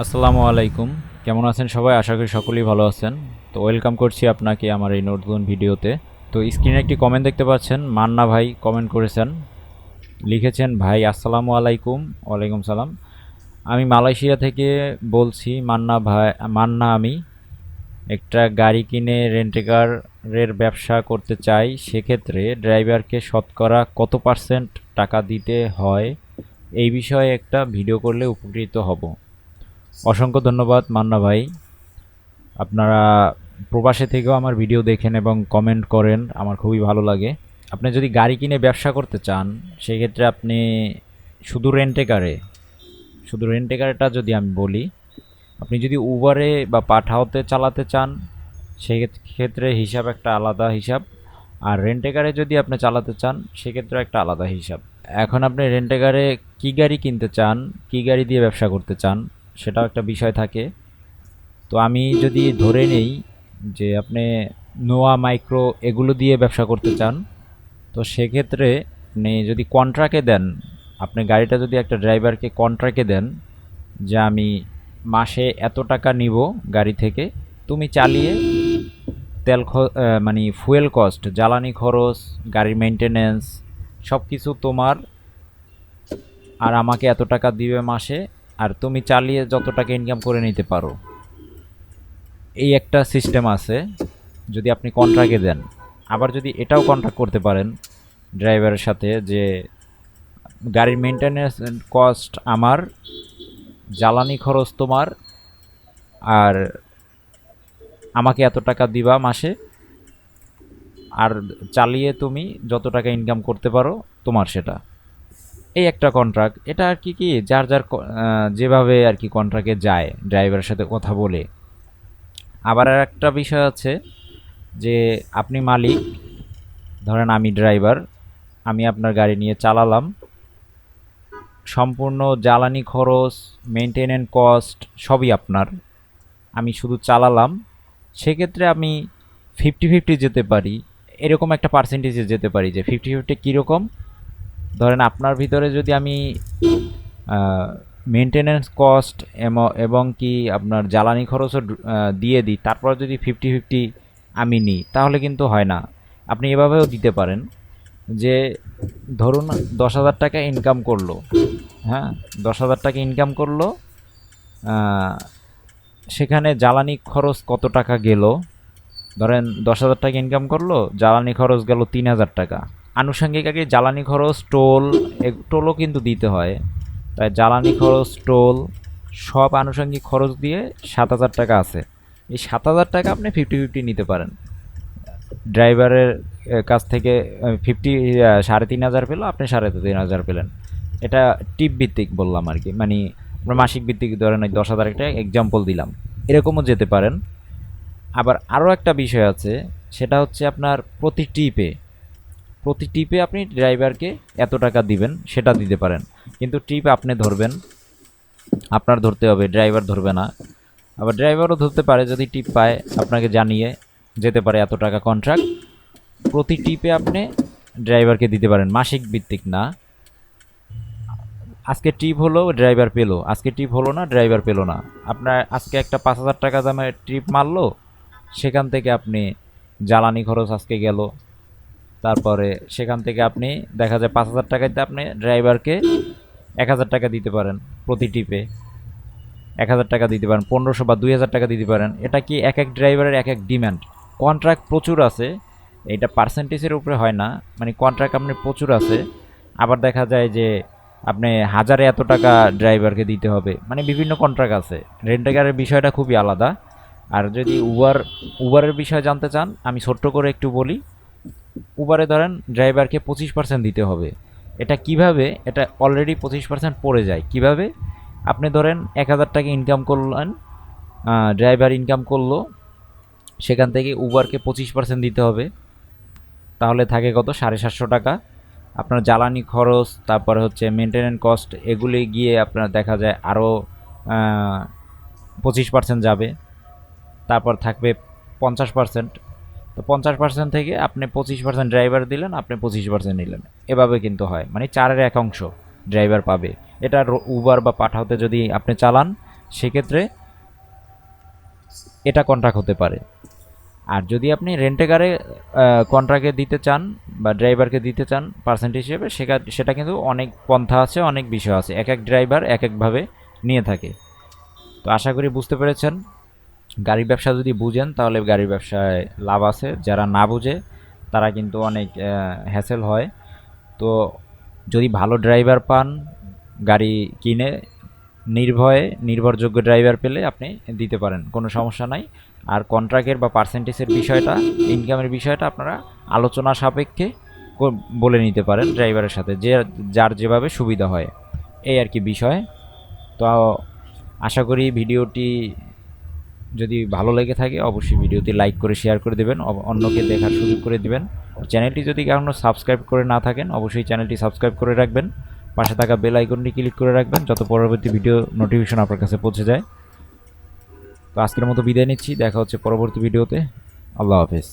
আসসালামু আলাইকুম। কেমন আছেন সবাই? আশা করি সকলেই ভালো আছেন। তো ওয়েলকাম করছি আপনাকে আমার এই নতুন ভিডিওতে। তো স্ক্রিনে একটি কমেন্ট দেখতে পাচ্ছেন। মান্না ভাই কমেন্ট করেছেন। লিখেছেন, ভাই, আসসালামু আলাইকুম। ওয়ালাইকুম সালাম। আমি মালয়েশিয়া থেকে বলছি, মান্না ভাই, মান্না আমি একটা গাড়ি কিনে রেন্টেকারের ব্যবসা করতে চাই। সেক্ষেত্রে ড্রাইভারকে শতকরা কত পার্সেন্ট টাকা দিতে হয়? এই বিষয়ে একটা ভিডিও করলে উপকৃত হব। অসংখ্য ধন্যবাদ, মান্না ভাই। আপনারা প্রবাসে থেকেও আমার ভিডিও দেখেন এবং কমেন্ট করেন, আমার খুবই ভালো লাগে। আপনি যদি গাড়ি কিনে ব্যবসা করতে চান, সেক্ষেত্রে আপনি শুধু রেন্টে কারে। শুধু রেন্টে কারেটা যদি আমি বলি, আপনি যদি উবারে বা পাঠাওতে চালাতে চান, সেক্ষেত্রে হিসাব একটা আলাদা হিসাব। আর রেন্টে কারে যদি আপনি চালাতে চান সেক্ষেত্রে একটা আলাদা হিসাব। এখন আপনি রেন্টে কারে কী গাড়ি কিনতে চান, কী গাড়ি দিয়ে ব্যবসা করতে চান সেটাও একটা বিষয় থাকে। তো আমি যদি ধরে নেই যে আপনি নোয়া মাইক্রো এগুলো দিয়ে ব্যবসা করতে চান, তো সেক্ষেত্রে আপনি যদি কন্ট্রাক্টে দেন, আপনি গাড়িটা যদি একটা ড্রাইভারকে কন্ট্রাক্টে দেন যে আমি মাসে এত টাকা নিব গাড়ি থেকে, তুমি চালিয়ে তেল খ মানে ফুয়েল কস্ট, জ্বালানি খরচ, গাড়ির মেনটেনেন্স সব কিছু তোমার, আর আমাকে এত টাকা দিবে মাসে আর তুমি চালিয়ে যত টাকা ইনকাম করে নিতে পারো। এই একটা সিস্টেম আছে, যদি আপনি কন্ট্রাক্টে দেন। আবার যদি এটাও কন্ট্রাক্ট করতে পারেন ড্রাইভারের সাথে যে, গাড়ির মেনটেন্যান্স কস্ট আমার, জ্বালানি খরচ তোমার, আর আমাকে এত টাকা দিবা মাসে, আর চালিয়ে তুমি যত টাকা ইনকাম করতে পারো তোমার সেটা। এই একটা কন্ট্রাক্ট এটা আর কি কি যার যার যেভাবে আর কি কন্ট্রাক্টে যায় ড্রাইভারের সাথে কথা বলে। আবার আর একটা বিষয় আছে যে আপনি মালিক, ধরেন আমি ড্রাইভার আমি আপনার গাড়ি নিয়ে চালালাম। সম্পূর্ণ জ্বালানি খরচ মেনটেনেন্স কস্ট সবই আপনার। আমি শুধু চালালাম, সেক্ষেত্রে আমি ফিফটি ফিফটি যেতে পারি, এরকম একটা পার্সেন্টেজে যেতে পারি যে ফিফটি ফিফটি কীরকম? ধরেন আপনার ভিতরে যদি আমি মেনটেনেন্স কস্ট এবং কি আপনার জ্বালানি খরচও দিয়ে দিই, তারপর যদি ফিফটি ফিফটি আমি নিই, তাহলে কিন্তু হয় না। আপনি এভাবেও দিতে পারেন যে, ধরুন দশ হাজার টাকা ইনকাম করল হ্যাঁ? দশ হাজার টাকা ইনকাম করল সেখানে জ্বালানি খরচ কত টাকা গেল? ধরেন দশ হাজার টাকা ইনকাম করল, জ্বালানি খরচ গেল তিন হাজার টাকা। আনুষঙ্গিক আগে জ্বালানি খরচ, টোল টোলও কিন্তু দিতে হয়। তাই জ্বালানি খরচ, টোল সব আনুষঙ্গিক খরচ দিয়ে সাত হাজার টাকা আছে। এই সাত হাজার টাকা আপনি ফিফটি ফিফটি নিতে পারেন। ড্রাইভারের কাছ থেকে ফিফটি সাড়ে তিন হাজার পেল, আপনি সাড়ে তিন হাজার পেলেন। এটা টিপ ভিত্তিক বললাম আর কি মানে আমরা মাসিক ভিত্তিক ধরেন ওই দশ হাজার একটা এক্সাম্পল দিলাম। এরকমও যেতে পারেন। আবার আরও একটা বিষয় আছে, সেটা হচ্ছে আপনার প্রতি টিপে প্রতি টিপে আপনি ড্রাইভারকে এত টাকা দিবেন, সেটা দিতে পারেন। কিন্তু টিপ আপনি ধরবেন, আপনার ধরতে হবে, ড্রাইভার ধরবে না। আবার ড্রাইভারও ধরতে পারে যদি টিপ পায়, আপনাকে জানিয়ে যেতে পারে এত টাকা কন্ট্রাক্ট প্রতি টিপে আপনি ড্রাইভারকে দিতে পারেন, মাসিক ভিত্তিক না। আজকে টিপ হলো, ড্রাইভার পেল। আজকে টিপ হলো না, ড্রাইভার পেল না। আপনার আজকে একটা পাঁচ হাজার টাকা দামে ট্রিপ মারলো, সেখান থেকে আপনি জ্বালানি খরচ আজকে গেল। তারপরে সেখান থেকে আপনি, দেখা যায় পাঁচ হাজার টাকাতে আপনি ড্রাইভারকে এক হাজার টাকা দিতে পারেন প্রতি টিপে এক হাজার টাকা দিতে পারেন, পনেরোশো বা দুই হাজার টাকা দিতে পারেন। এটা কি এক এক ড্রাইভারের এক এক ডিমান্ড কন্ট্রাক্ট প্রচুর আছে, এটা পার্সেন্টেজের উপরে হয় না মানে কন্ট্রাক্ট আপনি প্রচুর আছে। আবার দেখা যায় যে আপনি হাজারে এত টাকা ড্রাইভারকে দিতে হবে মানে বিভিন্ন কন্ট্রাক্ট আছে। রেন্টেকারের বিষয়টা খুবই আলাদা। আর যদি উবার উবারের বিষয়ে জানতে চান, আমি ছোট্ট করে একটু বলি। উবারে ধরেন ড্রাইভারকে পঁচিশ পার্সেন্ট দিতে হবে। এটা কীভাবে? এটা অলরেডি পঁচিশ পার্সেন্ট পড়ে যায়। কীভাবে? আপনি ধরেন এক হাজার টাকা ইনকাম করলেন ড্রাইভার ইনকাম করল, সেখান থেকে উবারকে পঁচিশ পার্সেন্ট দিতে হবে। তাহলে থাকে কত? সাড়ে সাতশো টাকা। আপনার জ্বালানি খরচ, তারপরে হচ্ছে মেনটেনেন্স কস্ট এগুলি গিয়ে আপনার দেখা যায় আরও পঁচিশ পার্সেন্ট যাবে। তারপর থাকবে পঞ্চাশ পার্সেন্ট তো পঞ্চাশ পার্সেন্ট থেকে আপনি পঁচিশ পার্সেন্ট ড্রাইভার দিলেন, আপনি পঁচিশ পার্সেন্ট নিলেন। এভাবে কিন্তু হয়। মানে চারের এক অংশ ড্রাইভার পাবে। এটা উবার বা পাঠাওতে যদি আপনি চালান, সেক্ষেত্রে এটা কন্ট্রাক্ট হতে পারে। আর যদি আপনি রেন্টে কারে কন্ট্রাক্টে দিতে চান বা ড্রাইভারকে দিতে চান পার্সেন্ট হিসেবে সেটা কিন্তু অনেক পন্থা আছে, অনেক বিষয় আছে। এক এক ড্রাইভার এক একভাবে নিয়ে থাকে। তো আশা করি বুঝতে পেরেছেন। গাড়ি ব্যবসা যদি বুঝেন, তাহলে গাড়ির ব্যবসায় লাভ আছে। যারা না বুঝে, তারা কিন্তু অনেক হ্যাসেল হয়। তো যদি ভালো ড্রাইভার পান, গাড়ি কিনে, নির্ভয়ে, নির্ভরযোগ্য ড্রাইভার পেলে আপনি দিতে পারেন, কোনো সমস্যা নাই। আর কন্ট্রাক্টের বা পার্সেন্টেজের বিষয়টা ইনকামের বিষয়টা আপনারা আলোচনা সাপেক্ষে বলে নিতে পারেন ড্রাইভারের সাথে, যে, যার যেভাবে সুবিধা হয়। এই আর কি বিষয়। তো আশা করি ভিডিওটি যদি ভালো লেগে থাকে, অবশ্যই ভিডিওটি লাইক করে শেয়ার করে দেবেন অন্যকে দেখার সুযোগ করে দেবেন। চ্যানেলটি যদি এখনও সাবস্ক্রাইব করে না থাকেন, অবশ্যই চ্যানেলটি সাবস্ক্রাইব করে রাখবেন। পাশে থাকা বেল আইকনটি ক্লিক করে রাখবেন, যত পরবর্তী ভিডিও নোটিফিকেশন আপনার কাছে পৌঁছে যায়। তো আজকের মতো বিদায় নিচ্ছি, দেখা হচ্ছে পরবর্তী ভিডিওতে আল্লাহ হাফেজ।